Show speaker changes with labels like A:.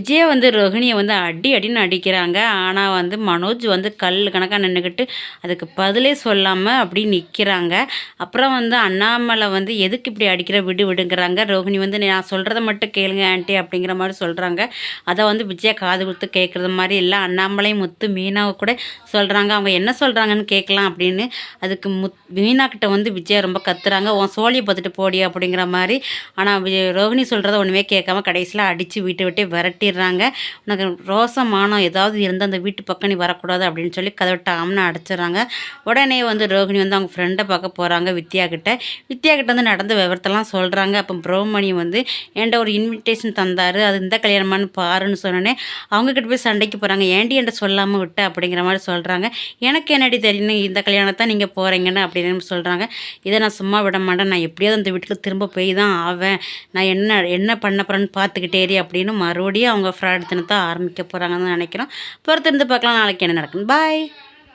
A: விஜய் வந்து ரோஹிணியை வந்து அடி அடின்னு அடிக்கிறாங்க. ஆனால் வந்து மனோஜ் வந்து கல் கணக்காக நின்றுக்கிட்டு அதுக்கு பதிலே சொல்லாமல் அப்படி நிற்கிறாங்க அப்புறம் வந்து அண்ணாமலை வந்து எதுக்கு இப்படி அடிக்கிற விடு விடுங்கிறாங்க. ரோஹிணி வந்து நான் சொல்கிறத மட்டும் கேளுங்க ஆண்டி அப்படிங்கிற மாதிரி சொல்கிறாங்க அதை வந்து விஜயா காது கொடுத்து கேட்குறது மாதிரி இல்லை. அண்ணாமலை முத்து மீனாவை கூட சொல்கிறாங்க அவங்க என்ன சொல்கிறாங்கன்னு கேட்கலாம் அப்படின்னு. அதுக்கு முத் மீனாக்கிட்ட வந்து விஜயா ரொம்ப கத்துறாங்க. உன் சோழியை பார்த்துட்டு போடி அப்படிங்கிற மாதிரி. ஆனால் ரோஹிணி சொல்கிறத ஒன்றுமே கேட்காம கடைசியில் அடித்து வீட்டை விட்டு விரட்டி சொல்லிடுறாங்க. உனக்கு ரோசமானம் ஏதாவது இருந்து அந்த வீட்டு பக்கம் நீ வரக்கூடாது அப்படின்னு சொல்லி கதவிட்ட டாம்னு அடைச்சிடுறாங்க. உடனே வந்து ரோஹிணி வந்து அவங்க ஃப்ரெண்டை பார்க்க போகிறாங்க வித்யா கிட்ட. வித்யா கிட்ட வந்து நடந்த விவரத்தெல்லாம் சொல்கிறாங்க அப்போ பிரம்மணி வந்து என்கிட்ட ஒரு இன்விடேஷன் தந்தார்? அது இந்த கல்யாணமானு பாருன்னு சொன்னோன்னே அவங்கக்கிட்ட போய் சண்டைக்கு போகிறாங்க ஏண்டி என்கிட்ட சொல்லாமல் விட்ட? அப்படிங்கிற மாதிரி சொல்கிறாங்க எனக்கு என்னடி தெரியும் இந்த கல்யாணத்தை நீங்கள் போகிறீங்கன்னு அப்படின்னு சொல்கிறாங்க இதை நான் சும்மா விட மாட்டேன். நான் எப்படியாவது அந்த வீட்டுக்கு திரும்ப போய் தான் ஆவேன். நான் என்ன என்ன பண்ண போகிறேன்னு பார்த்துக்கிட்டேரி அப்படின்னு மறுபடியும் அவங்க அவங்க ஃப்ராட் தினத்தை ஆரம்பிக்க போகிறாங்கன்னு நினைக்கிறோம். பொறுத்திருந்து பார்க்கலாம். நாளைக்கு என்ன நடக்குன்னு. பாய்